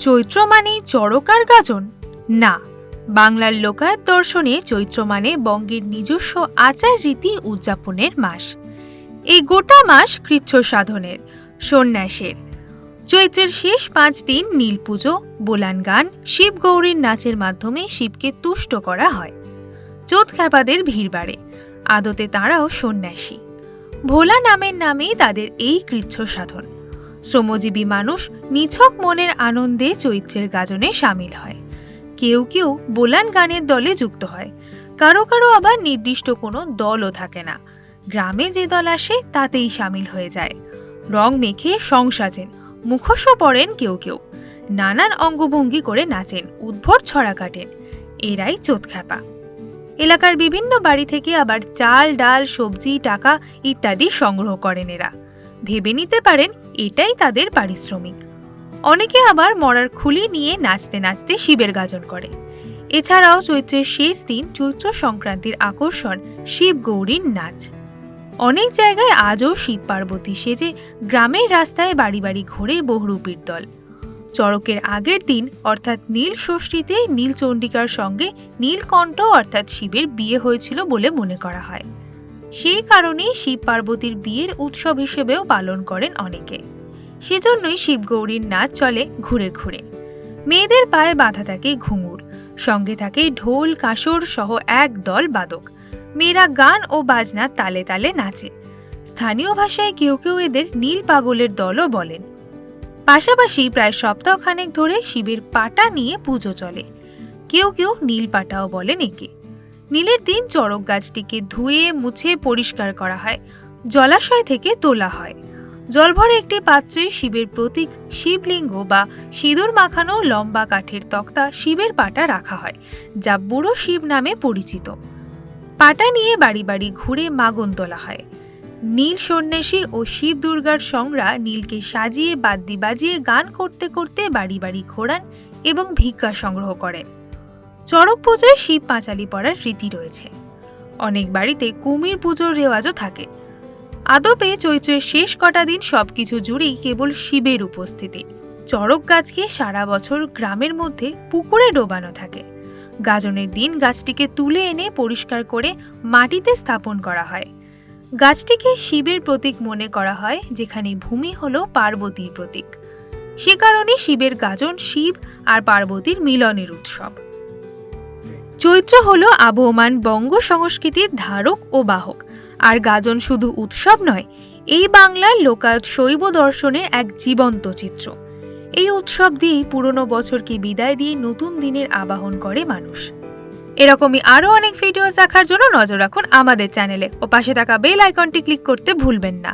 চৈত্র মানেই চড়কার গাজন। না, বাংলার লোকায়ত দর্শনে চৈত্র মানে বঙ্গের নিজস্ব আচার রীতি উদযাপনের মাস। এই গোটা মাস কৃচ্ছ সাধনের, সন্ন্যাসের। চৈত্রের শেষ পাঁচ দিন নীল পুজো, বোলান গান, শিব গৌরীর নাচের মাধ্যমে শিবকে তুষ্ট করা হয়। চোদ খ্যাপাদের ভিড় বাড়ে, আদতে তাঁরাও সন্ন্যাসী। ভোলা নামের নামেই তাদের এই কৃচ্ছ সাধন। শ্রমজীবী মানুষ নিছক মনের আনন্দে চৈত্রের গাজনে সামিল হয়। কেউ কেউ বোলান গানের দলে যুক্ত হয়। কারও কারও আবার নির্দিষ্ট কোনো দলও থাকে না। গ্রামে যে দল আসে, তাতেই সামিল হয়ে যায়। রং মেখে সং সাজেন, মুখোশও পরেন কেউ কেউ। নানান অঙ্গভঙ্গি করে নাচেন, উদ্ভট ছড়া কাটেন। এরাই চোতখ্যাপা এলাকার বিভিন্ন বাড়ি থেকে আবার চাল, ডাল, সবজি, টাকা ইত্যাদি সংগ্রহ করেন এরা। ভেবে নিতে পারেন, এটাই তাদের পারিশ্রমিক। অনেকে আবার মরার খুলি নিয়ে নাচতে নাচতে শিবের গাজন করে। এছাড়াও চৈত্রের শেষ দিন চৈত্র সংক্রান্তির আকর্ষণ শিব গৌরীর নাচ। অনেক জায়গায় আজও শিব পার্বতী সেজে গ্রামের রাস্তায় বাড়ি বাড়ি ঘুরে বহুরূপীর দল। চড়কের আগের দিন অর্থাৎ নীল ষষ্ঠীতে নীলচণ্ডিকার সঙ্গে নীলকণ্ঠ অর্থাৎ শিবের বিয়ে হয়েছিল বলে মনে করা হয়। সেই কারণেই শিব পার্বতীর বিয়ের উৎসব হিসেবেও পালন করেন অনেকে। সেজন্যই শিবগৌরীর নাচ চলে ঘুরে ঘুরে। মেয়েদের পায়ে বাঁধা থাকে ঘুঙুর, সঙ্গে থাকে ঢোল, কাসর সহ এক দল বাদক। মেয়েরা গান ও বাজনা তালে তালে নাচে। স্থানীয় ভাষায় কেউ কেউ এদের নীল পাগলের দলও বলেন। পাশাপাশি প্রায় সপ্তাহখানেক ধরে শিবের পাটা নিয়ে পুজো চলে। কেউ কেউ নীল পাটাও বলেন একে। নীলের দিন চড়ক গাছটিকে ধুয়ে, মুছে পরিষ্কার করা হয়। জলাশয় থেকে তোলা হয়। জলভরে একটি পাত্রে শিবের প্রতীক শিবলিঙ্গ বা সিঁদুর মাখানো লম্বা কাঠের তক্তা শিবের পাটা রাখা হয়, যা বুড়ো শিব নামে পরিচিত। পাটা নিয়ে বাড়ি বাড়ি ঘুরে মাগন তোলা হয়। নীল সন্ন্যাসী ও শিব দুর্গার সংরা নীলকে সাজিয়ে, বাদ্যি বাজিয়ে গান করতে করতে বাড়ি বাড়ি ঘোরান এবং ভিক্ষা সংগ্রহ করেন। চড়ক পুজোয় শিব পাঁচালি পড়ার রীতি রয়েছে। অনেক বাড়িতে কুমির পুজোর রেওয়াজও থাকে। আদপে চৈত্রের শেষ কটা দিন সবকিছু জুড়েই কেবল শিবের উপস্থিতি। চড়ক গাছকে সারা বছর গ্রামের মধ্যে পুকুরে ডোবানো থাকে। গাজনের দিন গাছটিকে তুলে এনে পরিষ্কার করে মাটিতে স্থাপন করা হয়। গাছটিকে শিবের প্রতীক মনে করা হয়, যেখানে ভূমি হল পার্বতীর প্রতীক। সে কারণে শিবের গাজন শিব আর পার্বতীর মিলনের উৎসব। চৈত্র হলো আবহমান বঙ্গ সংস্কৃতির ধারক ও বাহক। আর গাজন শুধু উৎসব নয়, এই বাংলার লোকায়ত শৈব দর্শনের এক জীবন্ত চিত্র। এই উৎসব দিয়েই পুরনো বছরকে বিদায় দিয়ে নতুন দিনের আবাহন করে মানুষ। এরকমই আরও অনেক ভিডিওস দেখার জন্য নজর রাখুন আমাদের চ্যানেলে ও পাশে থাকা বেল আইকনটি ক্লিক করতে ভুলবেন না।